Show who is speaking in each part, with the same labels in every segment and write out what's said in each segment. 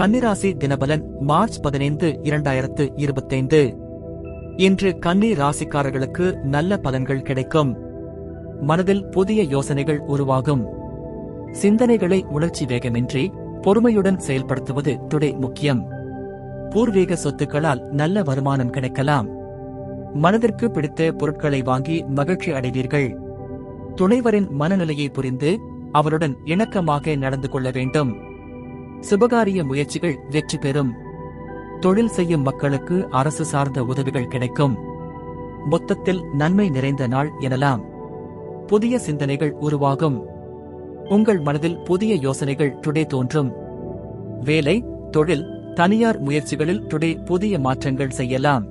Speaker 1: கன்னிராசி தினபலன் மார்ச் பதினைந்து இரண்டாயிரத்து இருபத்தைந்து. இன்று கன்னி ராசிக்காரர்களுக்கு நல்ல பலன்கள் கிடைக்கும். மனதில் புதிய யோசனைகள் உருவாகும். சிந்தனைகளை உணர்ச்சி வேகமின்றி பொறுமையுடன் செயல்படுத்துவது துடை முக்கியம். பூர்வீக சொத்துக்களால் நல்ல வருமானம் கிடைக்கலாம். மனதிற்கு பிடித்த பொருட்களை வாங்கி மகிழ்ச்சி அடைவீர்கள். துணைவரின் மனநிலையை புரிந்து அவருடன் இணக்கமாக நடந்து கொள்ள வேண்டும். சுபகாரிய முயற்சிகள் வெற்றி பெறும். தொழில் செய்யும் மக்களுக்கு அரசு சார்ந்த உதவிகள் கிடைக்கும். மொத்தத்தில் நன்மை நிறைந்த நாள் எனலாம். புதிய சிந்தனைகள் உருவாகும். உங்கள் மனதில் புதிய யோசனைகள் டுடே தோன்றும். வேலை தொழில் தனியார் முயற்சிகளில் டுடே புதிய மாற்றங்கள் செய்யலாம்.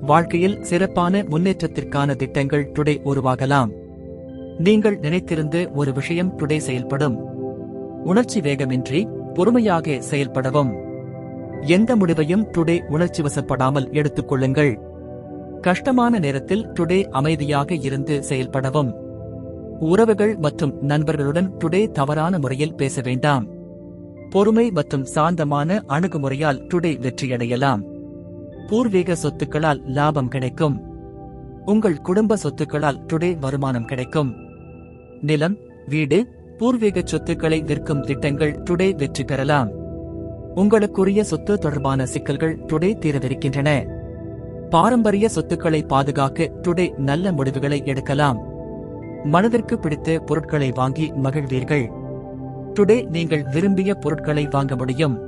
Speaker 1: வாழ்க்கையில் சிறப்பான முன்னேற்றத்திற்கான திட்டங்கள் டுடே உருவாகலாம். நீங்கள் நினைத்திருந்து ஒரு விஷயம் டுடே செயல்படும். உணர்ச்சி வேகமின்றி பொறுமையாக செயல்படவும். எந்த முடிவையும் டுடே உணர்ச்சி வசப்படாமல் எடுத்துக் கொள்ளுங்கள். கஷ்டமான நேரத்தில் டுடே அமைதியாக இருந்து செயல்படவும். உறவுகள் மற்றும் நண்பர்களுடன் டுடே தவறான முறையில் பேச வேண்டாம். பொறுமை மற்றும் சாந்தமான அணுகுமுறையால் டுடே வெற்றியடையலாம். பூர்வீக சொத்துக்களால் லாபம் கிடைக்கும். உங்கள் குடும்ப சொத்துக்களால் டுடே வருமானம் கிடைக்கும். நிலம் வீடு பூர்வீக சொத்துக்களை விற்கும் திட்டங்கள் டுடே வெற்றி பெறலாம். உங்களுக்குரிய சொத்து தொடர்பான சிக்கல்கள் டுடே தீரவிருக்கின்றன. பாரம்பரிய சொத்துக்களை பாதுகாக்க டுடே நல்ல முடிவுகளை எடுக்கலாம். மனதிற்கு பிடித்த பொருட்களை வாங்கி மகிழ்வீர்கள். டுடே நீங்கள் விரும்பிய பொருட்களை வாங்க முடியும்.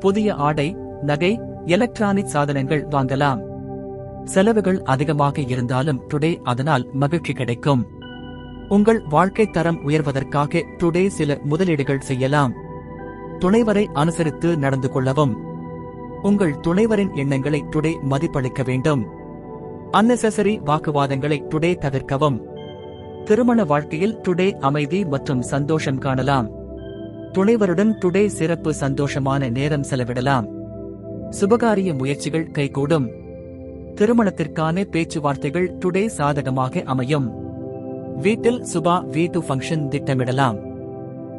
Speaker 1: புதிய ஆடை நகை எலக்ட்ரானிக் சாதனங்கள் வாங்கலாம். செலவுகள் அதிகமாக இருந்தாலும் டுடே அதனால் மகிழ்ச்சி கிடைக்கும். உங்கள் வாழ்க்கை தரம் உயர்வதற்காக டுடே சில முதலீடுகள் செய்யலாம். துணைவரை அனுசரித்து நடந்து கொள்ளவும். உங்கள் துணைவரின் எண்ணங்களை டுடே மதிப்பளிக்க வேண்டும். அன்னெசரி வாக்குவாதங்களை டுடே தவிர்க்கவும். திருமண வாழ்க்கையில் டுடே அமைதி மற்றும் சந்தோஷம் காணலாம். துணைவருடன் டுடே சிறப்பு சந்தோஷமான நேரம் செலவிடலாம். சுபகாரிய முயற்சிகள் கைகூடும். திருமணத்திற்கான பேச்சுவார்த்தைகள் டுடே சாதகமாக அமையும். வீட்டில் சுபா வீட்டு ஃபங்க்ஷன் திட்டமிடலாம்.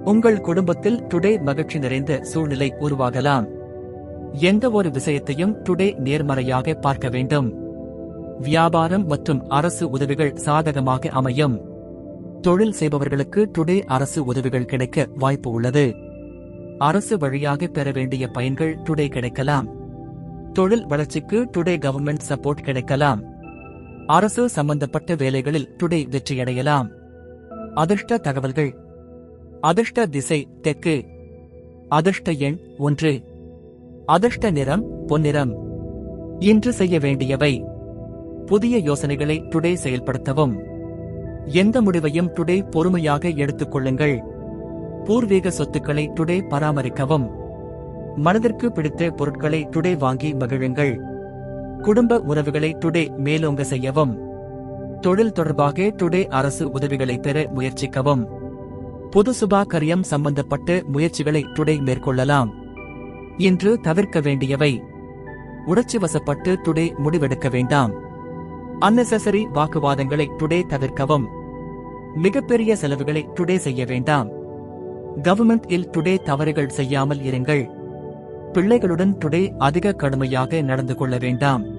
Speaker 1: உங்கள் குடும்பத்தில் டுடே மகிழ்ச்சி நிறைந்த சூழ்நிலை உருவாகலாம். எந்த ஒரு விஷயத்தையும் டுடே நேர்மறையாக பார்க்க வேண்டும். வியாபாரம் மற்றும் அரசு உதவிகள் சாதகமாக அமையும். தொழில் செய்பவர்களுக்கு டுடே அரசு உதவிகள் கிடைக்க வாய்ப்பு உள்ளது. அரசு வழியாக பெற வேண்டிய பயன்கள் டுடே கிடைக்கலாம். தொழில் வளர்ச்சிக்கு டுடே கவர்மெண்ட் சப்போர்ட் கிடைக்கலாம். அரசு சம்பந்தப்பட்ட வேலைகளில் டுடே வெற்றியடையலாம். அதிர்ஷ்ட தகவல்கள். அதிர்ஷ்ட திசை தெற்கு. அதிர்ஷ்ட எண் ஒன்று. அதிர்ஷ்ட நிறம் பொன்னிறம். இன்று செய்ய வேண்டியவை. புதிய யோசனைகளை டுடே செயல்படுத்தவும். எந்த முடிவையும் டுடே பொறுமையாக எடுத்துக் கொள்ளுங்கள். பூர்வீக சொத்துக்களை டுடே பராமரிக்கவும். மனதிற்கு பிடித்த பொருட்களை டுடே வாங்கி மகிழுங்கள். குடும்ப உறவுகளை டுடே மேலோங்க செய்யவும். தொழில் தொடர்பாக டுடே அரசு உதவிகளை பெற முயற்சிக்கவும். பொது சுபாகரியம் சம்பந்தப்பட்ட முயற்சிகளை டுடே மேற்கொள்ளலாம். இன்று தவிர்க்க வேண்டியவை. உணர்ச்சி வசப்பட்டு டுடே முடிவெடுக்க வேண்டாம். அன்னெசரி வாக்குவாதங்களை டுடே தவிர்க்கவும். மிகப்பெரிய செலவுகளை டுடே செய்ய வேண்டாம். கவர்மெண்ட் இல் டுடே தவறுகள் செய்யாமல் இருங்கள். பிள்ளைகளுடன் டுடே அதிக கடுமையாக நடந்து கொள்ள வேண்டாம்.